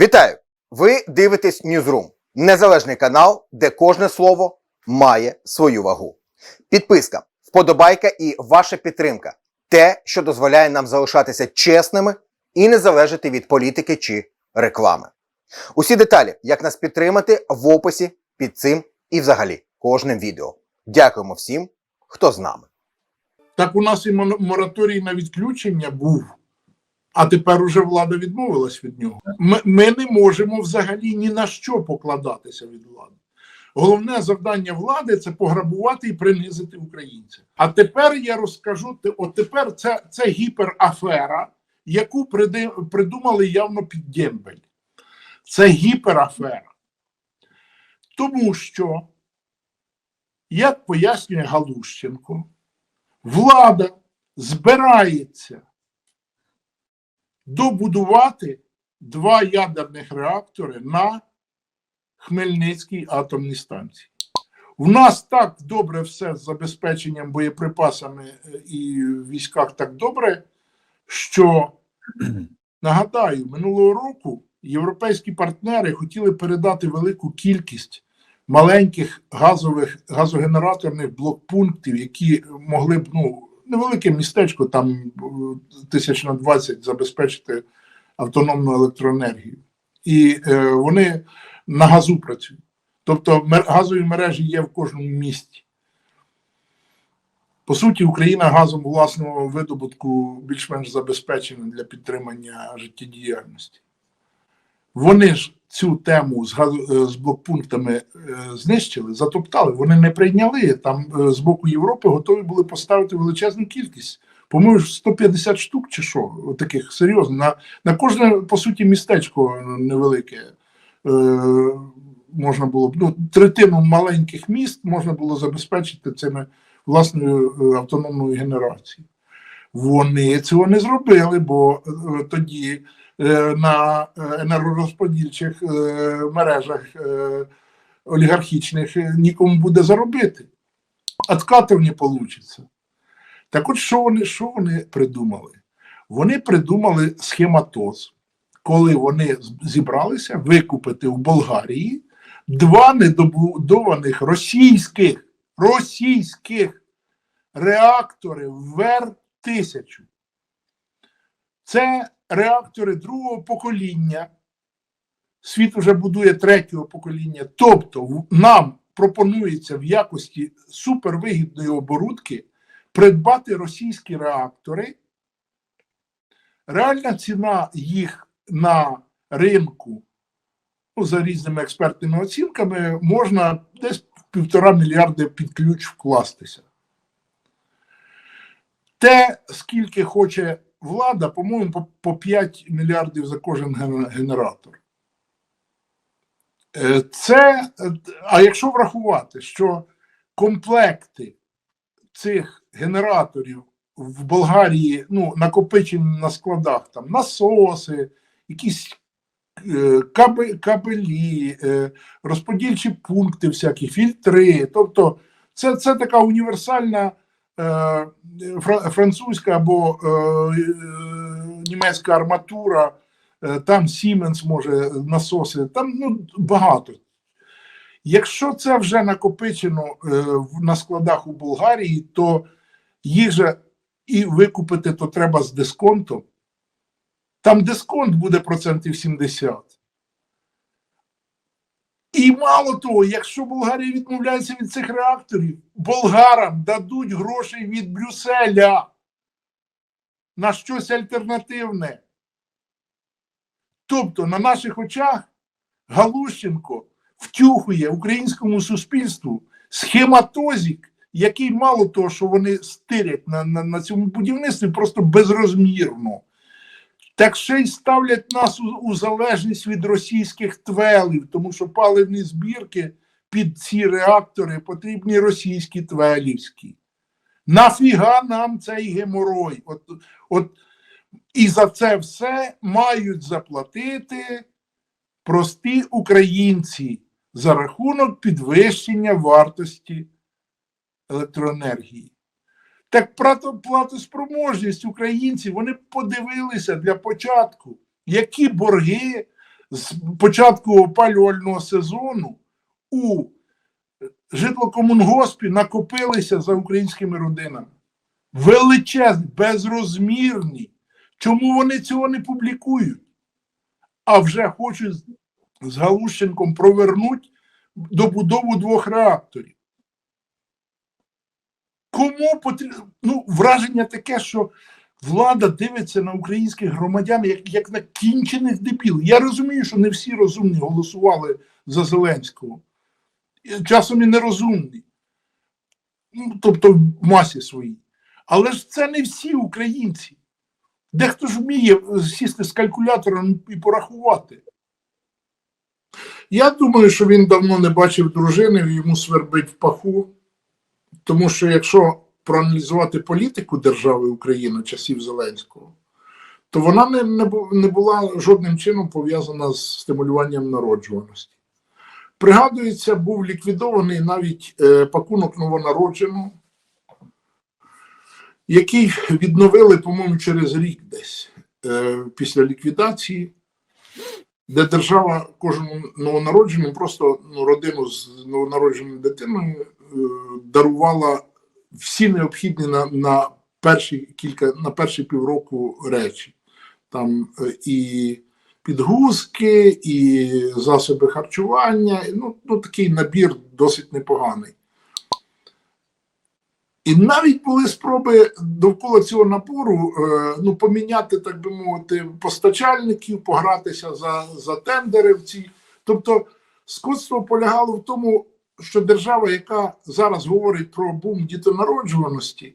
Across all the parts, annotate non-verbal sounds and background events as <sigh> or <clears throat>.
Вітаю! Ви дивитесь Newsroom – незалежний канал, де кожне слово має свою вагу. Підписка, вподобайка і ваша підтримка те, що дозволяє нам залишатися чесними і не залежати від політики чи реклами. Усі деталі, як нас підтримати, в описі під цим і взагалі кожним відео. Дякуємо всім, хто з нами. Так у нас і мораторій на відключення був, а тепер уже влада відмовилась від нього. Ми, ми не можемо взагалі ні на що покладатися від влади. Головне завдання влади це пограбувати і принизити українців. А тепер я розкажу: от тепер це, це гіперафера, яку придумали явно під Дембель. Це гіперафера. Тому що, як пояснює Галущенко, влада збирається добудувати два ядерних реактори на Хмельницькій атомній станції. У нас так добре все з забезпеченням боєприпасами е, і в військах так добре, що <clears throat> нагадаю, минулого року європейські партнери хотіли передати велику кількість маленьких газових газогенераторних блокпунктів, які могли б ну невелике містечко, там е, тисяч на 20 забезпечити автономну електроенергію, і е, вони на газу працюють. Тобто газові мережі є в кожному місті. По суті, Україна газом власного видобутку більш-менш забезпечена для підтримання життєдіяльності. Вони ж цю тему з, е, з блокпунктами е, знищили, затоптали, вони не прийняли. Там е, з боку Європи готові були поставити величезну кількість. По-моєму, 150 штук чи що, таких серйозно. На, на кожне, по суті, містечко невелике. Е, можна було б ну, третину маленьких міст можна було забезпечити цими власною автономною генерацією. Вони цього не зробили, бо е, тоді на е, енергорозподільчих е, мережах е, олігархічних е, нікому буде заробити. Откатів не вийде. Так от що вони, що вони придумали? Вони придумали схематоз, коли вони зібралися викупити в Болгарії два недобудованих російських, російських реактори ВЕР-1000. Це реактори другого покоління. Світ вже будує третього покоління. Тобто, нам пропонується в якості супервигідної оборудки придбати російські реактори. Реальна ціна їх на ринку, ну, за різними експертними оцінками, можна десь півтора мільярди під ключ вкластися. Те, скільки хоче влада, по-моєму, по- по 5 мільярдів за кожен генератор. Е, Це, а якщо врахувати, що комплекти цих генераторів в Болгарії ну, накопичені на складах там насоси, якісь е, кабелі, е, розподільчі пункти, всякі фільтри. Тобто, це, це така універсальна французька або е, е, німецька арматура. Е, Там Siemens може насоси, там ну, багато. Якщо це вже накопичено е, на складах у Болгарії, то їх же і викупити то треба з дисконтом. Там дисконт буде процентів 70. І мало того, якщо Болгарія відмовляється від цих реакторів, болгарам дадуть грошей від Брюсселя на щось альтернативне. Тобто на наших очах Галущенко втюхує українському суспільству схематозік, який мало того, що вони стирять на, на, на цьому будівництві просто безрозмірно. Так ще й ставлять нас у, у залежність від російських твелів, тому що паливні збірки під ці реактори потрібні російські твелівські. Нафіга нам цей геморой? От, от, і за це все мають заплатити прості українці за рахунок підвищення вартості електроенергії. Так плато- платоспроможність українців, вони подивилися для початку, які борги з початку опалювального сезону у житлокомунгоспі накопилися за українськими родинами. Величезні, безрозмірні. Чому вони цього не публікують? А вже хочуть з- Галущенком провернуть добудову двох реакторів. Кому потрібно? Ну, враження таке, що влада дивиться на українських громадян як, як на кінчених дебіл. Я розумію, що не всі розумні голосували за Зеленського. Часом і нерозумні. Ну, тобто в масі своїй. Але ж це не всі українці. Дехто ж вміє е, сісти з калькулятором і порахувати. Я думаю, що він давно не бачив дружини, йому свербить в паху. Тому що якщо проаналізувати політику держави України часів Зеленського, то вона не, не, не була жодним чином пов'язана з стимулюванням народжуваності. Пригадується, був ліквідований навіть е, пакунок новонародженого, який відновили, по-моєму, через рік десь е, після ліквідації, де держава кожному новонародженому, просто ну, родину з новонародженою дитиною дарувала всі необхідні на, на перші кілька на перші півроку речі. Там е, і підгузки, і засоби харчування. Ну, ну такий набір досить непоганий. І навіть були спроби довкола цього набору е, ну, поміняти, так би мовити, постачальників, погратися за, за тендери в ці. Тобто, скотство полягало в тому, що держава, яка зараз говорить про бум дітонароджуваності,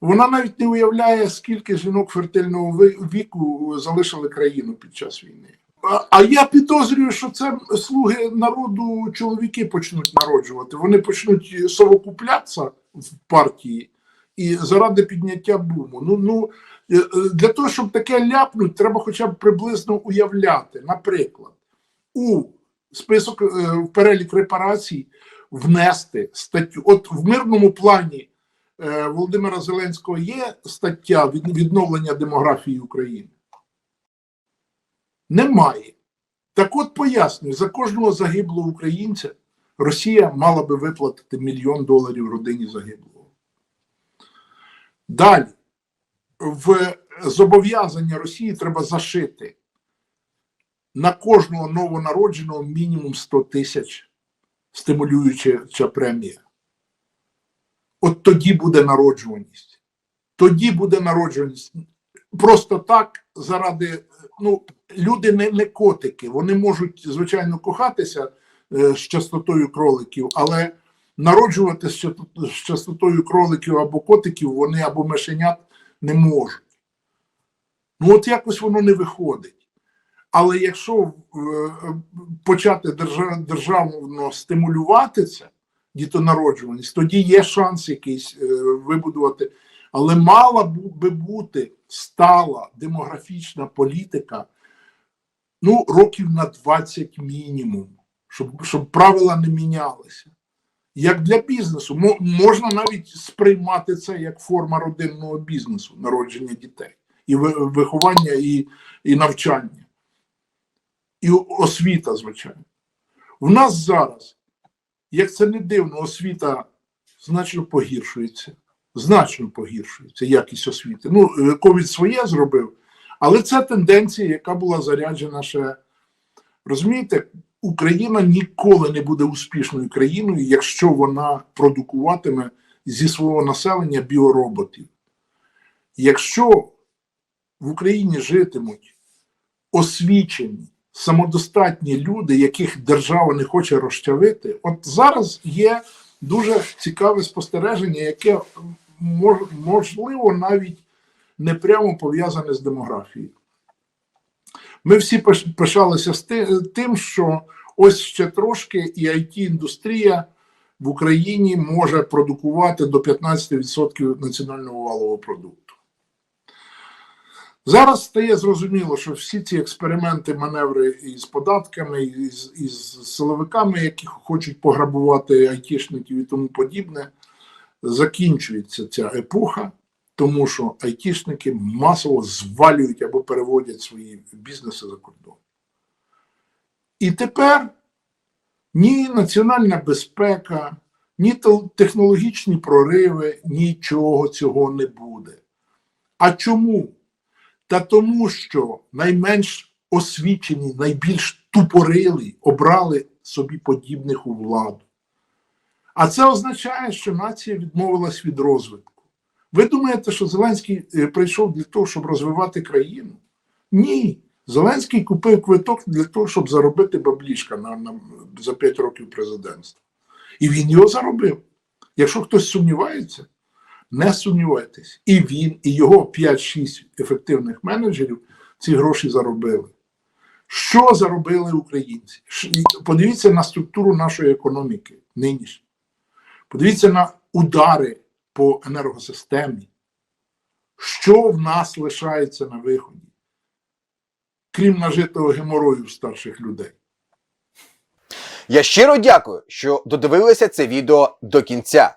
вона навіть не уявляє, скільки жінок фертильного віку залишили країну під час війни. А- я підозрюю, що це слуги народу чоловіки почнуть народжувати. Вони почнуть совокуплятися в партії і заради підняття буму. Ну, ну е, е, для того, щоб таке ляпнуть, треба хоча б приблизно уявляти. Наприклад, у список е, в перелік репарацій внести статтю. От в мирному плані е, Володимира Зеленського є стаття відновлення демографії України. Немає. Так от пояснюю, за кожного загиблого українця Росія мала би виплатити мільйон доларів родині загиблого. Далі, в зобов'язання Росії треба зашити на кожного новонародженого мінімум 100 тисяч стимулююча премія. От тоді буде народжуваність. Тоді буде народжуваність. Просто так, заради. Ну, люди не, не котики. Вони можуть, звичайно, кохатися е, з частотою кроликів, але народжувати з частотою кроликів або котиків вони або мишенят не можуть. Ну, от якось воно не виходить. Але якщо е, почати держа- державно стимулювати це, дітонароджуваність, тоді є шанс якийсь е, вибудувати. Але мала би бути стала демографічна політика ну, років на 20 мінімум, щоб, щоб правила не мінялися. Як для бізнесу, можна навіть сприймати це як форма родинного бізнесу, народження дітей, і виховання, і, і навчання, і освіта, звичайно. В нас зараз, як це не дивно, освіта значно погіршується. Значно погіршується якість освіти. Ну, е, ковід своє зробив, але це тенденція, яка була заряджена ще. Розумієте, Україна ніколи не буде успішною країною, якщо вона продукуватиме зі свого населення біороботів. Якщо в Україні житимуть освічені, самодостатні люди, яких держава не хоче розчавити, от зараз є дуже цікаве спостереження, яке мож- можливо навіть не прямо пов'язане з демографією. Ми всі пишалися з тим, що ось ще трошки і IT-індустрія в Україні може продукувати до 15% національного валового продукту. Зараз стає зрозуміло, що всі ці експерименти, маневри із податками, із, із силовиками, які хочуть пограбувати айтішників і тому подібне, закінчується ця епоха, тому що айтішники масово звалюють або переводять свої бізнеси за кордон. І тепер ні національна безпека, ні технологічні прориви, нічого цього не буде. А чому? Та тому, що найменш освічені, найбільш тупорилі обрали собі подібних у владу. А це означає, що нація відмовилась від розвитку. Ви думаєте, що Зеленський е, прийшов для того, щоб розвивати країну? Ні. Зеленський купив квиток для того, щоб заробити баблішка на, на, за 5 років президентства. І він його заробив. Якщо хтось сумнівається, не сумнівайтесь. І він, і його 5-6 ефективних менеджерів ці гроші заробили. Що заробили українці? Подивіться на структуру нашої економіки нинішньої. Подивіться на удари по енергосистемі. Що в нас лишається на виході? Крім нажитого геморою старших людей. Я щиро дякую, що додивилися це відео до кінця.